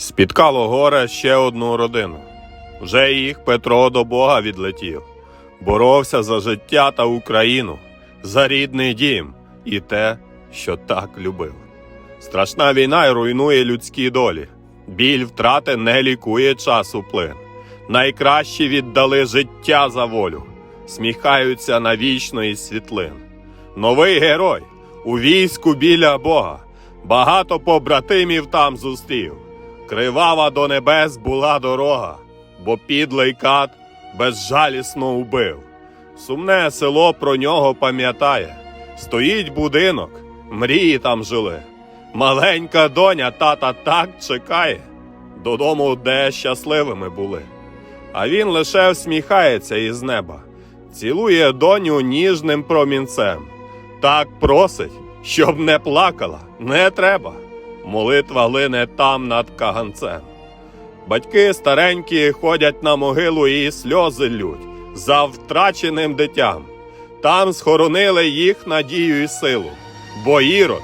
Спіткало горе ще одну родину. Вже їх Петро до Бога відлетів, боровся за життя та Україну, за рідний дім і те, що так любив. Страшна війна й руйнує людські долі. Біль втрати не лікує часу плин. Найкращі віддали життя за волю, сміхаються навічно із світлин. Новий герой у війську біля Бога, багато побратимів там зустрів. Кривава до небес була дорога, бо підлий кат безжалісно убив. Сумне село про нього пам'ятає. Стоїть будинок, мрії там жили. Маленька доня тата так чекає, додому, де щасливими були. А він лише всміхається із неба, цілує доню ніжним промінцем. Так просить, щоб не плакала, не треба. Молитва лине там над каганцем. Батьки старенькі ходять на могилу і сльози лють за втраченим дитям. Там схоронили їх надію і силу, бо Ірод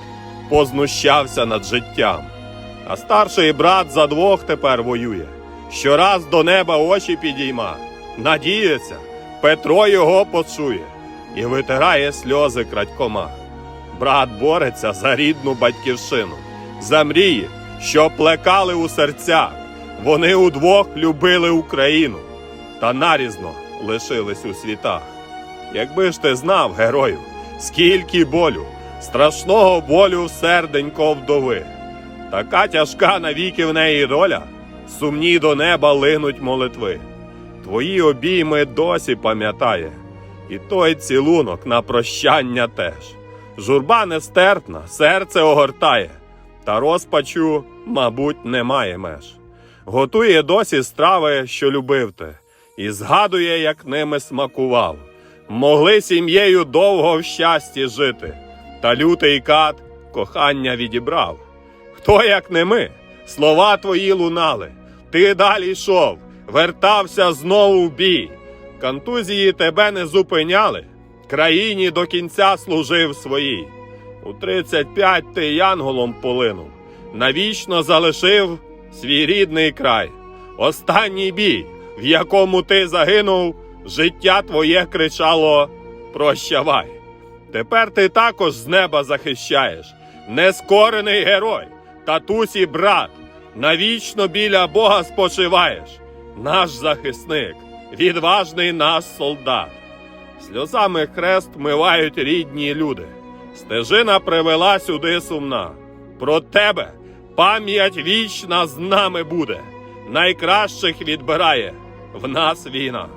познущався над життям. А старший брат за двох тепер воює. Щораз до неба очі підійма. Надіється, Петро його почує і витирає сльози крадькома. Брат бореться за рідну батьківщину, за мрії, що плекали у серцях. Вони удвох любили Україну та нарізно лишились у світах. Якби ж ти знав, герою, скільки болю, страшного болю серденько вдови. Така тяжка навіки в неї доля, сумні до неба линуть молитви. Твої обійми досі пам'ятає, і той цілунок на прощання теж. Журба нестерпна, серце огортає, та розпачу, мабуть, немає меж. Готує досі страви, що любив ти, і згадує, як ними смакував. Могли сім'єю довго в щасті жити, та лютий кат кохання відібрав. Хто, як не ми, слова твої лунали, ти далі йшов, вертався знову в бій. Контузії тебе не зупиняли, країні до кінця служив своїй. У 35 ти янголом полинув, навічно залишив свій рідний край. Останній бій, в якому ти загинув, життя твоє кричало Прощавай. Тепер ти також з неба захищаєш, нескорений герой, татусі брат, навічно біля Бога спочиваєш, наш захисник, відважний наш солдат. Сльозами хрест мивають рідні люди. Стежина привела сюди сумна. Про тебе пам'ять вічна з нами буде. Найкращих відбирає в нас війна.